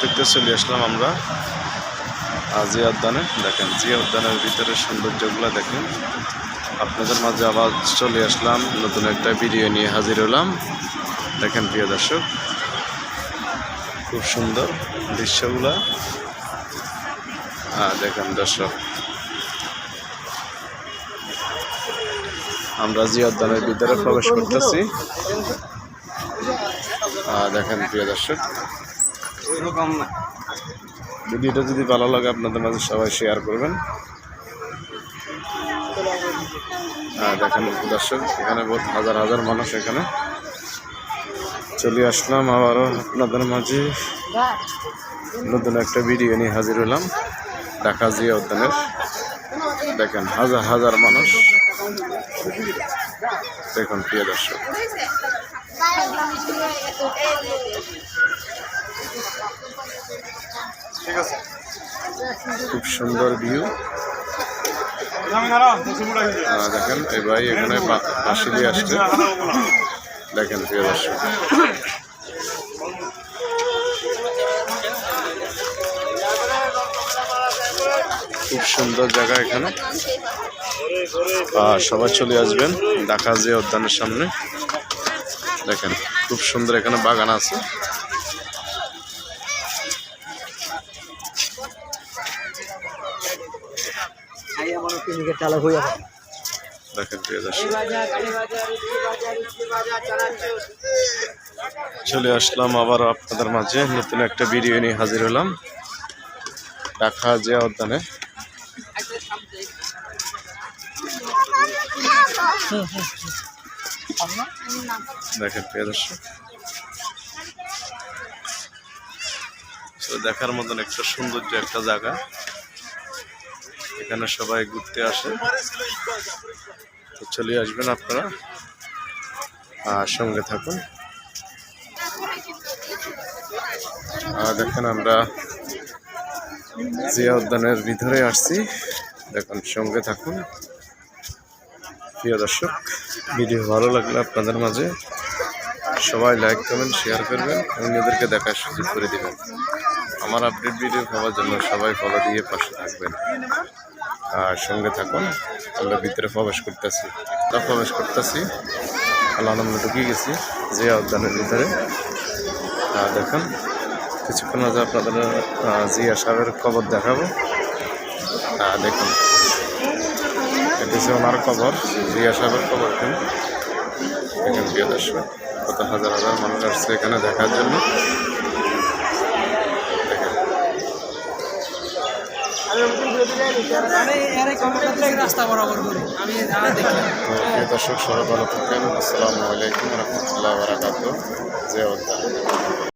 দেখতে চলে আসলাম আমরা জিয়া উদ্যানে। দেখেন জিয়া উদ্যানের ভিতরে সৌন্দর্যগুলো দেখেন। আপনাদের মাঝে আবার চলে আসলাম, নতুন একটা ভিডিও নিয়ে হাজির হলাম। দেখেন, প্রিয় দর্শক, খুব সুন্দর দৃশ্যগুলা। দেখেন দর্শক, আমরা জিয়া উদ্যানের ভিতরে প্রবেশ করতেছি। দেখেন, প্রিয় দর্শক ভিডিওটা যদি ভালো লাগে, আপনাদের মাঝে সবাই শেয়ার করবেন। হ্যাঁ দেখেন দর্শক, এখানে বহুত হাজার হাজার মানুষ এখানে। চলে আসলাম আবারও আপনাদের মাঝে। নতুন একটা ভিডিও নিয়ে হাজির হলাম, ঢাকা জিয়া উদ্যানের। দেখেন হাজার হাজার মানুষ। দেখুন, প্রিয় দর্শক। খুব সুন্দর ভিউ দেখেন, এই ভাই এখানে বা- বাঁশি দিয়ে আসছে। দেখেন, প্রিয় দর্শক। খুব সুন্দর জায়গা এখানে। সবাই চলে আসবেন ঢাকা যে উদ্যানের সামনে। দেখেন, খুব সুন্দর এখানে বাগান আছে। হয়ে যাবে দেখেন প্রিয় দর্শক। চলে আসলাম আবার আপনাদের মাঝে। নতুন একটা ভিডিও নিয়ে হাজির হলাম। ঢাকা জিয়া উদ্যানে দেখেন প্রিয় দর্শক। দেখার মতন একটা সৌন্দর্য একটা জায়গা। এখানে সবাই ঘুরতে আসে। তো চলে আসবেন আপনারা। আর সঙ্গে থাকুন। আর দেখেন আমরা জিয়া উদ্যানের ভিতরে আসছি। দেখুন, সঙ্গে থাকুন। প্রিয় দর্শক, ভিডিও ভালো লাগলে আপনাদের মাঝে সবাই লাইক করবেন শেয়ার করবেন। অন্যদেরকে দেখার সুযোগ করে দেবেন। আমার আপডেট ভিডিও পাওয়ার জন্য সবাই ফলো দিয়ে পাশে থাকবেন। আর সঙ্গে থাকুন, আমরা ভিতরে প্রবেশ করতেছি। আমরা প্রবেশ করতেছি আল্লাহ আমরা ঢুকে গেছি যে উদ্যানের ভিতরে। দেখুন, কিছুক্ষণ মাঝে আপনাদের জিয়া সাহেবের কবর দেখাবো। দেখুন, এটা ওনার কবর জিয়া সাহেবের কবর এখানে দেখেন, প্রিয় দর্শক, কত হাজার হাজার মানুষ আসছে এখানে দেখার জন্য দেখেন রাস্তা বরাবর করি আমি দেখি তো প্রিয় দর্শক সবাই ভালো থাকেন। আসসালামু আলাইকুম রহমতুল্লাহ বারাকাত জয়